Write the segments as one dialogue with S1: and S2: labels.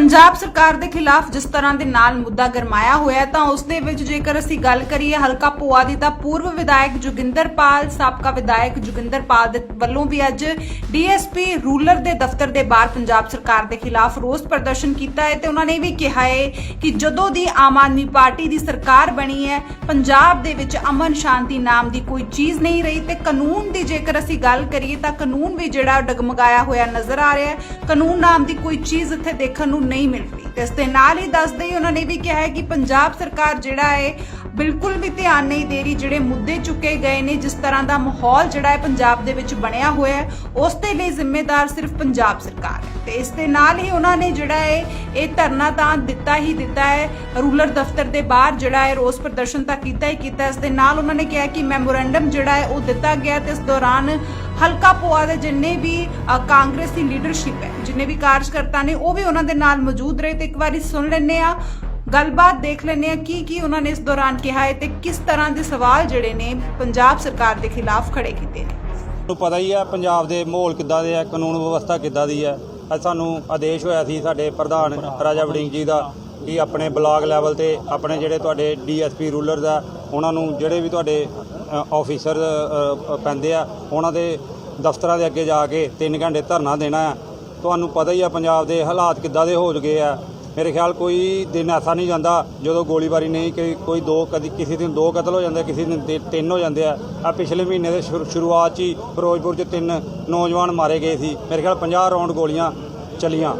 S1: ਪੰਜਾਬ ਸਰਕਾਰ ਦੇ ਖਿਲਾਫ ਜਿਸ ਤਰ੍ਹਾਂ ਦੇ ਨਾਲ ਮੁੱਦਾ ਗਰਮਾਇਆ ਹੋਇਆ ਤਾਂ ਉਸ ਦੇ ਵਿੱਚ ਜੇਕਰ ਅਸੀਂ ਗੱਲ ਕਰੀਏ ਹਲਕਾ ਪੋਆ ਦੀ, ਤਾਂ ਪੂਰਵ ਵਿਧਾਇਕ ਜੋਗਿੰਦਰਪਾਲ ਸਾਬਕਾ ਵਿਧਾਇਕ ਜੋਗਿੰਦਰਪਾਲ ਦੇ ਵੱਲੋਂ ਵੀ ਅੱਜ ਡੀਐਸਪੀ ਰੂਲਰ ਦੇ ਦਫ਼ਤਰ ਦੇ ਬਾਹਰ ਪੰਜਾਬ ਸਰਕਾਰ ਦੇ ਖਿਲਾਫ ਰੋਸ ਪ੍ਰਦਰਸ਼ਨ ਕੀਤਾ ਹੈ ਤੇ ਉਹਨਾਂ ਨੇ ਇਹ ਵੀ ਕਿਹਾ ਹੈ ਕਿ ਜਦੋਂ ਦੀ ਆਮ ਆਦਮੀ ਪਾਰਟੀ ਦੀ ਸਰਕਾਰ ਬਣੀ ਹੈ, ਪੰਜਾਬ ਦੇ ਵਿੱਚ ਅਮਨ ਸ਼ਾਂਤੀ ਨਾਮ ਦੀ ਕੋਈ ਚੀਜ਼ ਨਹੀਂ ਰਹੀ ਤੇ ਕਾਨੂੰਨ ਦੀ ਜੇਕਰ ਅਸੀਂ ਗੱਲ ਕਰੀਏ, ਤਾਂ ਕਾਨੂੰਨ ਵੀ ਜਿਹੜਾ ਡਗਮਗਾਇਆ ਹੋਇਆ ਨਜ਼ਰ ਆ ਰਿਹਾ ਹੈ। ਕਾਨੂੰਨ ਨਾਮ ਦੀ ਕੋਈ ਚੀਜ਼ ਇੱਥੇ ਦੇਖਣ ਨੂੰ ਨਹੀਂ ਮਿਲ ਰਹੀ ਤੇ ਇਸ ਦੇ ਨਾਲ ਹੀ ਦੱਸਦੇ ਹੀ ਉਹਨਾਂ ਨੇ ਵੀ ਕਿਹਾ ਹੈ ਕਿ ਪੰਜਾਬ ਸਰਕਾਰ ਜਿਹੜਾ ਹੈ ਬਿਲਕੁਲ ਵੀ ਧਿਆਨ ਨਹੀਂ ਦੇ ਰਹੀ। ਜਿਹੜੇ ਮੁੱਦੇ ਚੁੱਕੇ ਗਏ ਨੇ ਜਿਸ ਤਰ੍ਹਾਂ ਦਾ ਮਾਹੌਲ ਜਿਹੜਾ ਹੈ ਪੰਜਾਬ ਦੇ ਵਿੱਚ ਬਣਿਆ ਹੋਇਆ ਹੈ ਉਸ ਦੇ ਲਈ ਜ਼ਿੰਮੇਦਾਰ ਸਿਰਫ ਪੰਜਾਬ ਸਰਕਾਰ ਹੈ। ਤੇ ਇਸ ਦੇ ਨਾਲ ਹੀ ਉਹਨਾਂ ਨੇ ਜਿਹੜਾ ਹੈ ਇਹ ਧਰਨਾ ਤਾਂ ਦਿੱਤਾ ਹੀ ਦਿੱਤਾ ਹੈ। ਰੂਲਰ ਦਫ਼ਤਰ ਦੇ ਬਾਹਰ ਜਿਹੜਾ ਹੈ ਰੋਸ ਪ੍ਰਦਰਸ਼ਨ ਤਾਂ ਕੀਤਾ ਹੀ ਕੀਤਾ ਇਸ ਦੇ ਨਾਲ ਉਹਨਾਂ ਨੇ ਕਿਹਾ ਕਿ ਮੈਮੋਰੈਂਡਮ ਜਿਹੜਾ ਹੈ ਉਹ ਦਿੱਤਾ ਗਿਆ ਤੇ ਇਸ ਦੌਰਾਨ ਹਲਕਾ ਪੋਆ ਦੇ ਜਿੰਨੇ ਵੀ ਅ, ਕਾਂਗਰਸ ਦੀ ਲੀਡਰਸ਼ਿਪ ਹੈ ਜਿੰਨੇ ਵੀ ਕਾਰਜਕਰਤਾ ਨੇ ਉਹ ਵੀ ਉਹਨਾਂ ਦੇ ਨਾਲ ਮੌਜੂਦ ਰਹੇ। ਤੇ ਇੱਕ ਵਾਰੀ ਸੁਣ ਲੈਂਦੇ ਆ ਗੱਲਬਾਤ ਦੇਖ ਲੈਂਦੇ ਆ ਕੀ ਕੀ ਉਹਨਾਂ ਨੇ ਇਸ ਦੌਰਾਨ ਕਿਹਾ ਹੈ ਤੇ ਕਿਸ ਤਰ੍ਹਾਂ ਦੇ ਸਵਾਲ ਜਿਹੜੇ ਨੇ ਪੰਜਾਬ ਸਰਕਾਰ ਦੇ ਖਿਲਾਫ ਖੜੇ ਕੀਤੇ ਨੇ।
S2: ਨੂੰ ਪਤਾ ਹੀ ਹੈ ਪੰਜਾਬ ਦੇ ਮਾਹੌਲ ਕਿੱਦਾਂ ਦੇ ਆ, ਕਾਨੂੰਨ ਵਿਵਸਥਾ ਕਿੱਦਾਂ ਦੀ ਹੈ ਅੱਜ ਸਾਨੂੰ ਆਦੇਸ਼ ਹੋਇਆ ਸੀ ਸਾਡੇ ਪ੍ਰਧਾਨ ਰਾਜਾ ਵੜਿੰਗ ਜੀ ਦਾ ਕਿ ਆਪਣੇ ਬਲਾਕ ਲੈਵਲ ਤੇ ਆਪਣੇ ਜਿਹੜੇ ਤੁਹਾਡੇ ਡੀਐਸਪੀ ਰੂਲਰ ਆ ਉਹਨਾਂ ਨੂੰ ਜਿਹੜੇ ਵੀ ਤੁਹਾਡੇ ਆਫੀਸਰ ਪੈਂਦੇ ਆ, ਉਹਨਾਂ ਦੇ ਦਫ਼ਤਰਾਂ ਦੇ ਅੱਗੇ ਜਾ ਕੇ 3 ਘੰਟੇ ਧਰਨਾ ਦੇਣਾ ਹੈ ਤੁਹਾਨੂੰ ਪਤਾ ਹੀ ਆ ਪੰਜਾਬ ਦੇ ਹਾਲਾਤ ਕਿੱਦਾਂ ਦੇ ਹੋ ਗਏ ਆ। ਮੇਰੇ ਖਿਆਲ ਕੋਈ ਦਿਨ ਐਸਾ ਨਹੀਂ ਜਾਂਦਾ ਜਦੋਂ ਗੋਲੀਬਾਰੀ ਨਹੀਂ ਕਿ ਕੋਈ ਦੋ ਕਦੀ ਕਿਸੇ ਦਿਨ ਦੋ ਕਤਲ ਹੋ ਜਾਂਦੇ, ਕਿਸੇ ਦਿਨ ਤੇ- ਤਿੰਨ ਹੋ ਜਾਂਦੇ ਆ। ਆ ਪਿਛਲੇ ਮਹੀਨੇ ਦੇ ਸ਼ੁਰੂ- ਸ਼ੁਰੂਆਤ 'ਚ ਹੀ ਫਿਰੋਜ਼ਪੁਰ 'ਚ ਤਿੰਨ ਨੌਜਵਾਨ ਮਾਰੇ ਗਏ ਸੀ। ਮੇਰੇ ਖਿਆਲ 50 ਰਾਉਂਡ ਗੋਲੀਆਂ ਚਲੀਆਂ।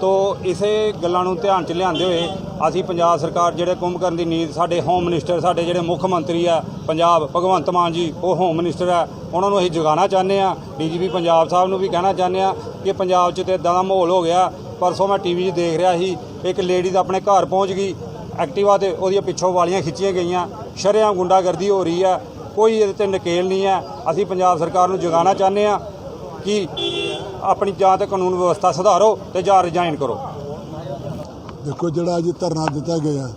S2: ਤੋ ਇਸੇ ਗੱਲਾਂ ਨੂੰ ਧਿਆਨ 'ਚ ਲਿਆਂਦੇ ਹੋਏ ਅਸੀਂ ਪੰਜਾਬ ਸਰਕਾਰ ਜਿਹੜੇ ਕੁੰਭ ਕਰਨ ਦੀ ਨੀਂਦ, ਸਾਡੇ ਹੋਮ ਮਿਨਿਸਟਰ ਸਾਡੇ ਜਿਹੜੇ ਮੁੱਖ ਮੰਤਰੀ ਆ, ਪੰਜਾਬ, ਭਗਵੰਤ ਮਾਨ ਜੀ, ਉਹ ਹੋਮ ਮਿਨਿਸਟਰ ਆ, ਉਹਨਾਂ ਨੂੰ ਅਸੀਂ ਜਗਾਉਣਾ ਚਾਹੁੰਦੇ ਆ। ਡੀਜੀਪੀ ਪੰਜਾਬ ਸਾਹਿਬ ਨੂੰ ਵੀ ਕਹਿਣਾ ਚਾਹੁੰਦੇ ਆ ਕਿ ਪੰਜਾਬ 'ਚ ਤੇ ਇਦਾਂ ਦਾ ਮਾਹੌਲ ਹੋ ਗਿਆ ਪਰਸੋਂ ਮੈਂ ਟੀਵੀ 'ਚ ਦੇਖ ਰਿਹਾ ਸੀ, ਇੱਕ ਲੇਡੀ ਤਾਂ ਆਪਣੇ ਘਰ ਪਹੁੰਚ ਗਈ, ਐਕਟਿਵਾ ਤੇ ਉਹਦੀਆਂ ਪਿੱਛੋਂ ਵਾਲੀਆਂ ਖਿੱਚੀਆਂ ਗਈਆਂ, ਸ਼ਰੇਆਮ ਗੁੰਡਾਗਰਦੀ ਹੋ ਰਹੀ ਆ, ਕੋਈ ਇਹਦੇ ਤੇ ਨਕੇਲ ਨਹੀਂ ਹੈ ਅਸੀਂ ਪੰਜਾਬ ਸਰਕਾਰ ਨੂੰ ਜਗਾਉਣਾ ਚਾਹੁੰਦੇ ਆ ਕਿ ਆਪਣੀ ਜਾਂ ਤੇ ਕਾਨੂੰਨ ਵਿਵਸਥਾ ਸੁਧਾਰੋ ਤੇ ਜਾਂ ਰਿਜ਼ਾਈਨ ਕਰੋ।
S3: ਦੇਖੋ, ਜਿਹੜਾ ਅੱਜ ਧਰਨਾ ਦਿੱਤਾ ਗਿਆ,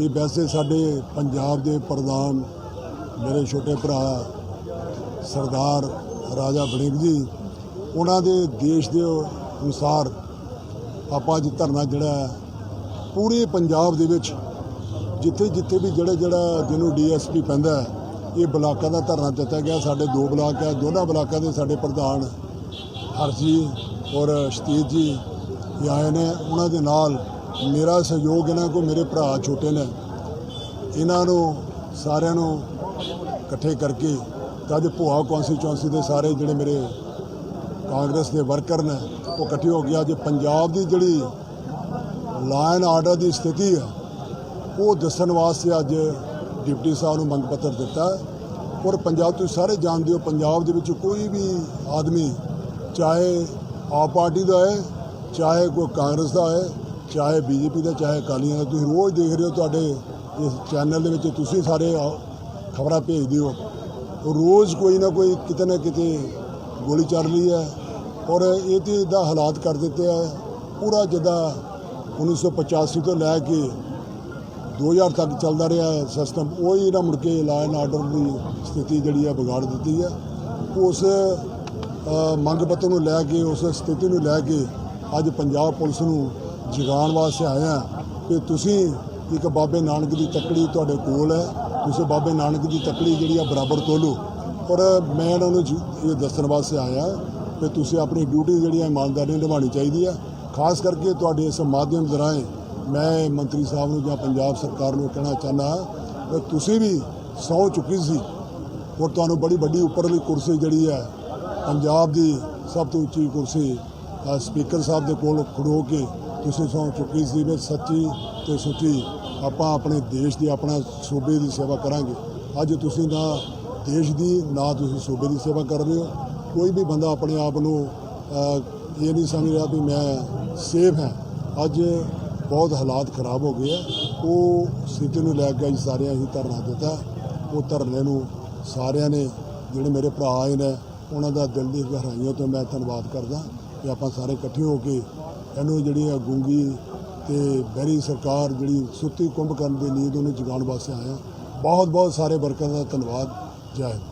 S3: ਇਹ ਵੈਸੇ ਸਾਡੇ ਪੰਜਾਬ ਦੇ ਪ੍ਰਧਾਨ ਮੇਰੇ ਛੋਟੇ ਭਰਾ ਸਰਦਾਰ ਰਾਜਾ ਬੜਿੰਗ ਜੀ, ਉਹਨਾਂ ਦੇ ਦੇਸ਼ ਦੇ ਅਨੁਸਾਰ ਆਪਾਂ ਅੱਜ ਧਰਨਾ ਜਿਹੜਾ ਪੂਰੇ ਪੰਜਾਬ ਦੇ ਵਿੱਚ ਜਿੱਥੇ ਜਿੱਥੇ ਵੀ ਜਿਹੜਾ ਜਿਹੜਾ ਜਿਹਨੂੰ ਡੀਐਸਪੀ ਪੈਂਦਾ ਇਹ ਬਲਾਕਾਂ ਦਾ ਧਰਨਾ ਦਿੱਤਾ ਗਿਆ। ਸਾਡੇ ਦੋ ਬਲਾਕ ਹੈ, ਦੋਨਾਂ ਬਲਾਕਾਂ ਦੇ ਸਾਡੇ ਪ੍ਰਧਾਨ ਹਰਜੀ ਔਰ ਸ਼ਤੀਤ ਜੀ ਆਏ ਨੇ। ਉਹਨਾਂ ਦੇ ਨਾਲ ਮੇਰਾ ਸਹਿਯੋਗ ਇਹਨਾਂ ਕੋ ਮੇਰੇ ਭਰਾ ਛੋਟੇ ਨੇ। ਇਹਨਾਂ ਨੂੰ ਸਾਰਿਆਂ ਨੂੰ ਇਕੱਠੇ ਕਰਕੇ ਤਾਂ ਅੱਜ ਭੋਆ ਕੌਂਸਟੀਚੁਐਂਸੀ ਦੇ ਸਾਰੇ ਜਿਹੜੇ ਮੇਰੇ ਕਾਂਗਰਸ ਦੇ ਵਰਕਰ ਨੇ, ਉਹ ਇਕੱਠੇ ਹੋ ਕੇ ਅੱਜ ਪੰਜਾਬ ਦੀ ਜਿਹੜੀ ਲਾਅ ਆਰਡਰ ਦੀ ਸਥਿਤੀ ਹੈ ਉਹ ਦੱਸਣ ਵਾਸਤੇ ਅੱਜ ਡਿਪਟੀ ਸਾਹਿਬ ਨੂੰ ਮੰਗ ਪੱਤਰ ਦਿੱਤਾ ਔਰ ਪੰਜਾਬ, ਤੁਸੀਂ ਸਾਰੇ ਜਾਣਦੇ ਹੋ, ਪੰਜਾਬ ਦੇ ਵਿੱਚ ਕੋਈ ਵੀ ਆਦਮੀ, ਚਾਹੇ ਆਪ ਪਾਰਟੀ ਦਾ ਹੈ, ਚਾਹੇ ਕੋਈ ਕਾਂਗਰਸ ਦਾ ਹੈ, ਚਾਹੇ ਬੀਜੇਪੀ ਦਾ, ਚਾਹੇ ਅਕਾਲੀਆਂ ਦਾ, ਤੁਸੀਂ ਰੋਜ਼ ਦੇਖ ਰਹੇ ਹੋ ਤੁਹਾਡੇ ਇਸ ਚੈਨਲ ਦੇ ਵਿੱਚ, ਤੁਸੀਂ ਸਾਰੇ ਖਬਰਾਂ ਭੇਜਦੇ ਹੋ। ਰੋਜ਼ ਕੋਈ ਨਾ ਕੋਈ ਕਿਤੇ ਨਾ ਕਿਤੇ ਗੋਲੀ ਚੱਲ ਰਹੀ ਹੈ ਔਰ ਇਹ ਤੇ ਇਦਾਂ ਹਾਲਾਤ ਕਰ ਦਿੱਤੇ ਆ। ਪੂਰਾ ਜਿੱਦਾਂ 1985 ਤੋਂ ਲੈ ਕੇ 2000 ਤੱਕ ਚੱਲਦਾ ਰਿਹਾ ਸਿਸਟਮ ਉਹ ਹੀ ਨਾ ਮੁੜ ਕੇ ਲਾਅ ਐਂਡ ਆਰਡਰ ਦੀ ਸਥਿਤੀ ਜਿਹੜੀ ਆ ਵਿਗਾੜ ਦਿੱਤੀ ਹੈ ਉਸ ਮੰਗ ਪੱਤਰ ਨੂੰ ਲੈ ਕੇ, ਉਸ ਸਥਿਤੀ ਨੂੰ ਲੈ ਕੇ ਅੱਜ ਪੰਜਾਬ ਪੁਲਿਸ ਨੂੰ ਜਗਾਉਣ ਵਾਸਤੇ ਆਇਆ ਕਿ ਤੁਸੀਂ ਇੱਕ ਬਾਬੇ ਨਾਨਕ ਦੀ ਤੱਕੜੀ ਤੁਹਾਡੇ ਕੋਲ ਹੈ। ਤੁਸੀਂ ਬਾਬੇ ਨਾਨਕ ਦੀ ਤੱਕੜੀ ਜਿਹੜੀ ਆ ਬਰਾਬਰ ਤੋਲੋ। ਔਰ ਮੈਂ ਇਹਨਾਂ ਨੂੰ ਇਹ ਦੱਸਣ ਵਾਸਤੇ ਆਇਆ ਕਿ ਤੁਸੀਂ ਆਪਣੀ ਡਿਊਟੀ ਜਿਹੜੀ ਹੈ ਇਮਾਨਦਾਰੀ ਨਾਲ ਨਿਭਾਉਣੀ ਚਾਹੀਦੀ ਹੈ। ਖਾਸ ਕਰਕੇ ਤੁਹਾਡੇ ਇਸ ਮਾਧਿਅਮ ਦੇ ਰਾਹੀਂ ਮੈਂ ਮੰਤਰੀ ਸਾਹਿਬ ਨੂੰ ਜਾਂ ਪੰਜਾਬ ਸਰਕਾਰ ਨੂੰ ਕਹਿਣਾ ਚਾਹੁੰਦਾ ਕਿ ਤੁਸੀਂ ਵੀ ਸਹੁੰ ਚੁੱਕੀ ਸੀ ਔਰ ਤੁਹਾਨੂੰ ਬੜੀ ਵੱਡੀ ਉੱਪਰਲੀ ਕੁਰਸੀ ਜਿਹੜੀ ਹੈ, ਪੰਜਾਬ ਦੀ ਸਭ ਤੋਂ ਉੱਚੀ ਕੁਰਸੀ ਸਪੀਕਰ ਸਾਹਿਬ ਦੇ ਕੋਲ ਖੜੋ ਕੇ ਤੁਸੀਂ ਸਹੁੰ ਚੁੱਕੀ ਸੀ ਵੀ ਸੱਚੀ ਤੇ ਸੁੱਚੀ ਆਪਾਂ ਆਪਣੇ ਦੇਸ਼ ਦੀ, ਆਪਣਾ ਸੂਬੇ ਦੀ ਸੇਵਾ ਕਰਾਂਗੇ। ਅੱਜ ਤੁਸੀਂ ਨਾ ਦੇਸ਼ ਦੀ, ਨਾ ਤੁਸੀਂ ਸੂਬੇ ਦੀ ਸੇਵਾ ਕਰ ਰਹੇ ਹੋ। ਕੋਈ ਵੀ ਬੰਦਾ ਆਪਣੇ ਆਪ ਨੂੰ ਇਹ ਨਹੀਂ ਸਮਝ ਰਿਹਾ ਵੀ ਮੈਂ ਸੇਫ ਹਾਂ। ਅੱਜ ਬਹੁਤ ਹਾਲਾਤ ਖਰਾਬ ਹੋ ਗਏ ਆ। ਉਹ ਸਥਿਤੀ ਨੂੰ ਲੈ ਕੇ ਅੱਜ ਸਾਰਿਆਂ ਹੀ ਧਰਨਾ ਦਿੱਤਾ। ਉਹ ਧਰਨੇ ਨੂੰ ਸਾਰਿਆਂ ਨੇ, ਜਿਹੜੇ ਮੇਰੇ ਭਰਾ ਆਏ ਨੇ, ਉਹਨਾਂ ਦਾ ਦਿਲ ਦੀ ਗਹਿਰਾਈਆਂ ਤੋਂ ਮੈਂ ਧੰਨਵਾਦ ਕਰਦਾ ਕਿ ਆਪਾਂ ਸਾਰੇ ਇਕੱਠੇ ਹੋ ਕੇ ਇਹਨੂੰ ਜਿਹੜੀ ਆ ਗੂੰਗੀ ਤੇ ਬਹਿਰੀ ਸਰਕਾਰ ਜਿਹੜੀ ਸੁੱਤੀ ਕੁੰਭ ਕਰਨ ਦੀ ਨੀਂਦ ਉਹਨੂੰ ਜਗਾਉਣ ਵਾਸਤੇ ਆਇਆ ਬਹੁਤ ਬਹੁਤ ਸਾਰੇ ਵਰਕਰਾਂ ਦਾ ਧੰਨਵਾਦ। ਜੈ ਹਿੰਦ।